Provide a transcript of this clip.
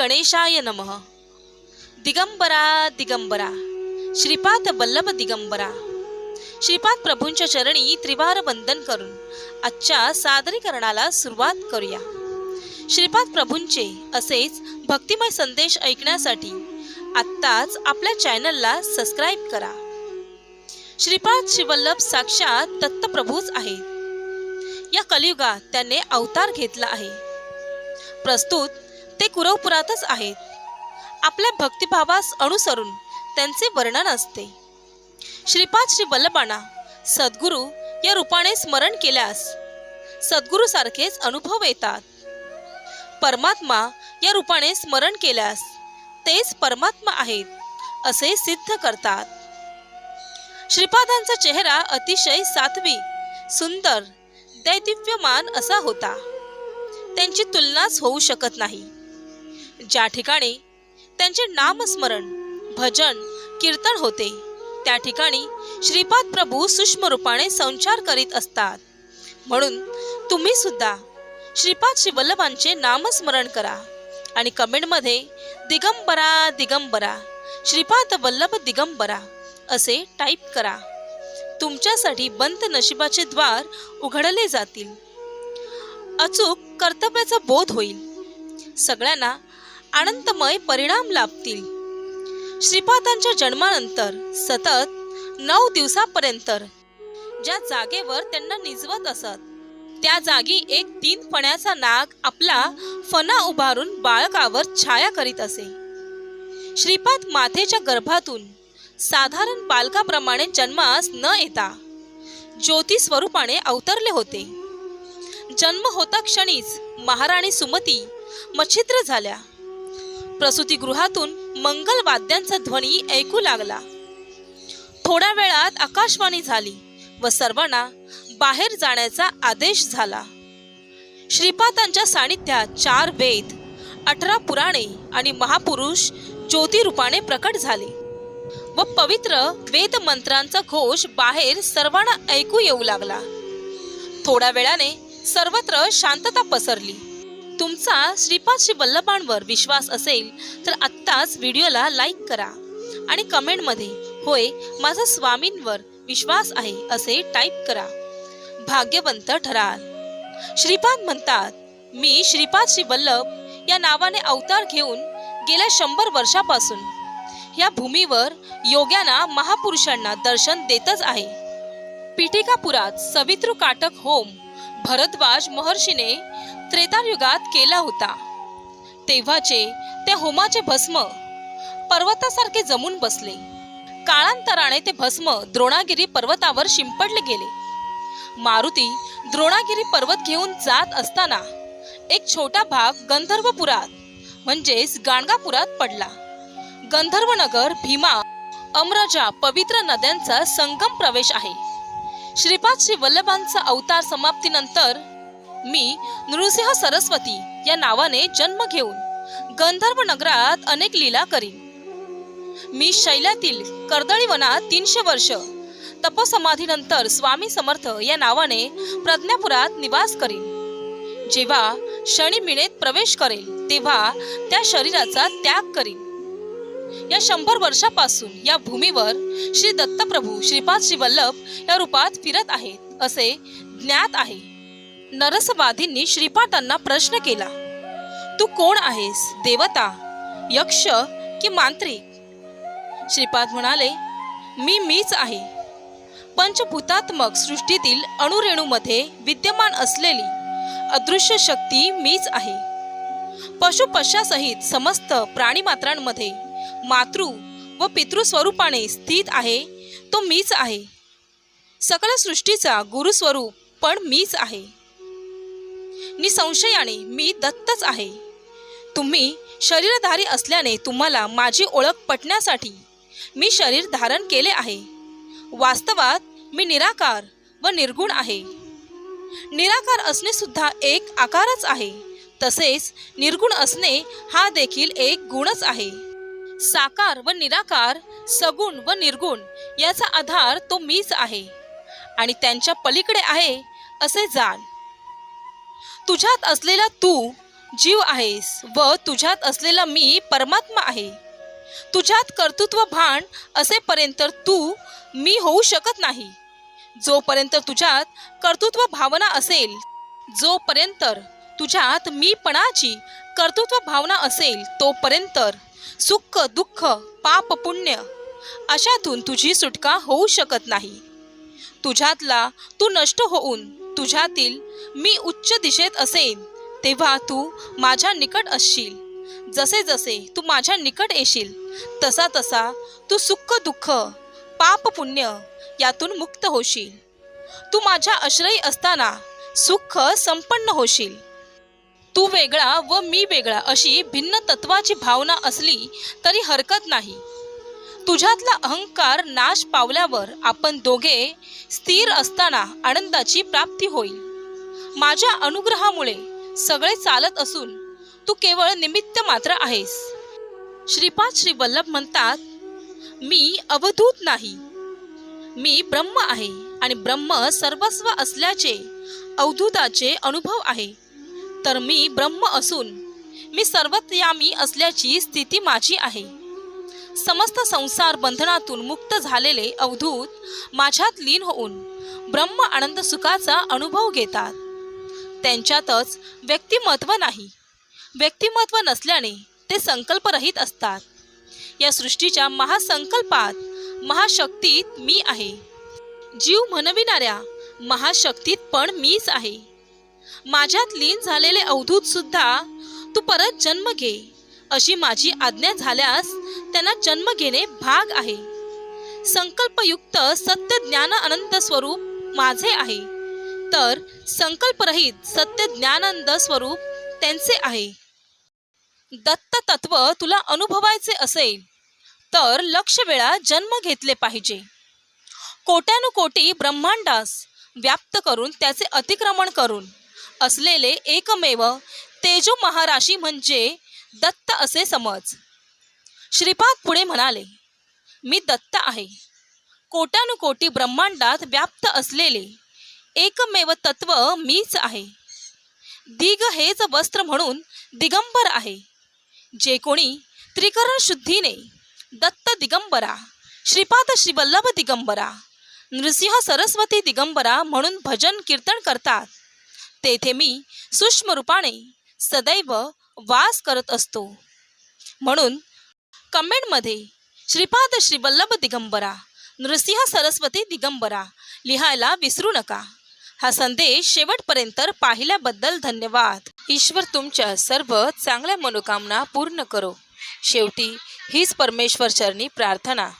गणेशाय नमः। दिगंबरा दिगंबरा। श्रीपाद वल्लभ दिगंबरा। श्रीपाद प्रभूंच्या चरणी त्रिवार वंदन करून आजच्या सादरीकरणाला सुरुवात करूया। श्रीपाद प्रभूंचे असेच भक्तिमय संदेश ऐकण्यासाठी आत्ताच आपल्या चॅनलला सबस्क्राईब करा। श्रीपाद श्रीवल्लभ साक्षात दत्तप्रभूच आहेत। या कलियुगात त्याने अवतार घेतला आहे। प्रस्तुत ते कुरवपुरातच आहेत आपल्या भक्तिभावास अनुसरून त्यांचे वर्णन असते. श्रीपाद श्री वल्लभांना सद्गुरू या रूपाने स्मरण केल्यास सद्गुरू सारखेच अनुभव येतात. परमात्मा या रूपाने स्मरण केल्यास तेच परमात्मा आहेत असे सिद्ध करतात. श्रीपादांचा चेहरा अतिशय सात्वी सुंदर दैदिव्यमान असा होता. त्यांची तुलनाच होऊ शकत नाही. ज्या ठिकाणी त्यांचे नामस्मरण भजन कीर्तन होते त्या ठिकाणी श्रीपाद प्रभू सूक्ष्म रूपाने संचार करीत असतात. म्हणून तुम्ही सुद्धा श्रीपाद श्री वल्लभांचे नामस्मरण करा आणि कमेंटमध्ये दिगंबरा दिगंबरा श्रीपाद वल्लभ दिगंबरा असे टाईप करा. तुमच्यासाठी बंद नशिबाचे द्वार उघडले जातील. अचूक कर्तव्याचा बोध होईल. सगळ्यांना आनंदमय परिणाम लाभतील. श्रीपादांच्या जन्मानंतर सतत नऊ दिवसापर्यंत ज्या जागेवर त्यांना निजवत असत त्या जागी एक तीन फण्याचा नाग आपला फणा उभारून बाळकावर छाया करीत असे. श्रीपाद मातेच्या गर्भातून साधारण बालकाप्रमाणे जन्मास न येता ज्योती स्वरूपाने अवतरले होते. जन्म होता क्षणीच महाराणी सुमती मच्छिद्र झाल्या. प्रसूतीगृहातून मंगल वाद्यांचा ध्वनी ऐकू लागला. थोड्या वेळात आकाशवाणी झाली व सर्वांना बाहेर जाण्याचा आदेश झाला. श्रीपादांच्या सानिध्यात चार वेद अठरा पुराणे आणि महापुरुष ज्योतिरूपाने प्रकट झाले व पवित्र वेद मंत्रांचा घोष बाहेर सर्वांना ऐकू येऊ लागला. थोड्या वेळाने सर्वत्र शांतता पसरली. तुमचा श्रीपाद श्री वल्लभांवर विश्वास असेल तर आत्ताच व्हिडिओला लाईक करा. आणि कमेंटमध्ये होय माझा स्वामींवर विश्वास आहे असे टाईप करा. भाग्यवंत ठराल. श्रीपाद म्हणतात मी श्रीपाद श्री वल्लभ या नावाने अवतार घेऊन गेल्या शंभर वर्षापासून या भूमीवर योग्यांना महापुरुषांना दर्शन देतच आहे. पिटिकापुरात सवितृ काटक होम भरद्वाज महर्षीने त्रेतायुगात केला होता. तेव्हाचे त्या होमाचे भस्म पर्वतासारखे जमून बसले. काळांतराने ते भस्म द्रोणागिरी पर्वतावर शिंपडले गेले. मारुती द्रोणागिरी पर्वत घेऊन जात असताना एक छोटा भाग गंधर्वपुरात म्हणजेच गाणगापुरात पडला. गंधर्वनगर भीमा अमराजा पवित्र नद्यांचा संगम प्रवेश आहे. श्रीपाद श्री वल्लभांचा अवतार समाप्तीनंतर मी नृसिंह सरस्वती या नावाने जन्म घेऊन गंधर्व नगरात अनेक लीला करीन. मी शैल्यातील कर्दळी वनात तीनशे वर्ष तपसमाधीनंतर स्वामी समर्थ या नावाने प्रज्ञापुरात निवास करीन. जेव्हा शनी मिळेत प्रवेश करेल तेव्हा त्या शरीराचा त्याग करीन. या शंभर वर्षापासून या भूमीवर श्री दत्तप्रभू श्रीपाद श्री वल्लभ या रूपात फिरत आहेत असे ज्ञात आहे. नरसवादींनी श्रीपादांना प्रश्न केला तू कोण आहेस देवता यक्ष की मांत्रिक? श्रीपाद म्हणाले मी मीच आहे. पंचभूतात्मक सृष्टीतील अणुरेणूमध्ये विद्यमान असलेली अदृश्य शक्ती मीच आहे. पशुपशासहित समस्त प्राणीमात्रांमध्ये मातृ व पितृस्वरूपाने स्थित आहे तो मीच आहे. सकल सृष्टीचा गुरुस्वरूप पण मीच आहे. निसंशयाने मी दत्तच आहे. तुम्ही शरीरधारी असल्याने तुम्हाला माझी ओळख पटण्यासाठी मी शरीर धारण केले आहे. वास्तवात मी निराकार व निर्गुण आहे. निराकार असणे सुद्धा एक आकारच आहे. तसेच निर्गुण असणे हा देखील एक गुणच आहे. साकार व निराकार सगुण व निर्गुण याचा आधार तो मीच आहे. आणि त्यांच्या पलीकडे आहे असे जाण. तुझ्यात असलेला तू जीव आहेस व तुझ्यात असलेला मी परमात्मा आहे. तुझ्यात कर्तृत्व भान असेपर्यंत तू मी होऊ शकत नाही. जोपर्यंत तुझ्यात कर्तृत्व भावना असेल जोपर्यंत तुझ्यात मीपणाची कर्तृत्व भावना असेल तोपर्यंत सुख दुःख पाप पुण्य अशातून तुझी सुटका होऊ शकत नाही. तुझ्यातला तू नष्ट होऊन तुझ्यातील मी उच्च दिशेत असेन तेव्हा तू माझ्या निकट असशील. जसे जसे तू माझ्या निकट येशील तसा तसा तू सुख दुःख पाप पुण्य यातून मुक्त होशील. तू माझ्या आश्रयी असताना सुख संपन्न होशील. तू वेगळा व मी वेगळा अशी भिन्न तत्वाची भावना असली तरी हरकत नाही. तुझ्यातला अहंकार नाश पावल्यावर आपण दोघे स्थिर असताना आनंदाची प्राप्ती होईल. माझ्या अनुग्रहामुळे सगळे चालत असून तू केवळ निमित्त मात्र आहेस. श्रीपाद श्री वल्लभ म्हणतात मी अवधूत नाही. मी ब्रह्म आहे आणि ब्रह्म सर्वस्व असल्याचे अवधूताचे अनुभव आहे. तर मी ब्रह्म असून मी सर्वत्यामी असल्याची स्थिती माझी आहे. समस्त संसार बंधनातून मुक्त झालेले अवधूत माझ्यात लीन होऊन ब्रह्म आनंद सुखाचा अनुभव घेतात. त्यांच्यातच व्यक्तिमत्व नाही. व्यक्तिमत्व नसल्याने ते संकल्परहित असतात. या सृष्टीच्या महासंकल्पात महाशक्तीत मी आहे. जीव म्हणविणाऱ्या महाशक्तीत पण मीच आहे. माझ्यात लीन झालेले अवधूत सुद्धा तू परत जन्म घे. अशी माझी आज्ञा झाल्यास त्यांना जन्म घेणे भाग आहे. संकल्पयुक्त सत्य ज्ञान अनंत स्वरूप माझे आहे. तर संकल्परहित सत्य ज्ञानंद स्वरूप त्यांचे आहे. दत्त तत्व तुला अनुभवायचे असेल तर लक्ष वेळा जन्म घेतले पाहिजे. कोट्यानुकोटी ब्रह्मांडास व्याप्त करून त्याचे अतिक्रमण करून. असलेले एकमेव तेजो महाराशी म्हणजे दत्त असे समज. श्रीपाद पुढे म्हणाले मी दत्त आहे. कोटानुकोटी ब्रह्मांडात व्याप्त असलेले एकमेव तत्व मीच आहे. दिग हेच वस्त्र म्हणून दिगंबर आहे. जे कोणी त्रिकरण शुद्धीने दत्त दिगंबरा श्रीपाद श्रीवल्लभ दिगंबरा नृसिंह सरस्वती दिगंबरा म्हणून भजन कीर्तन करतात तेथे मी सूक्ष्म रूपाने सदैव वास करत असतो. म्हणून कमेंटमध्ये श्रीपाद श्रीवल्लभ दिगंबरा नृसिंह सरस्वती दिगंबरा लिहायला विसरू नका. हा संदेश शेवटपर्यंत पाहिल्याबद्दल धन्यवाद. ईश्वर तुमच्या सर्व चांगल्या मनोकामना पूर्ण करो. शेवटी हीच परमेश्वर चरणी प्रार्थना.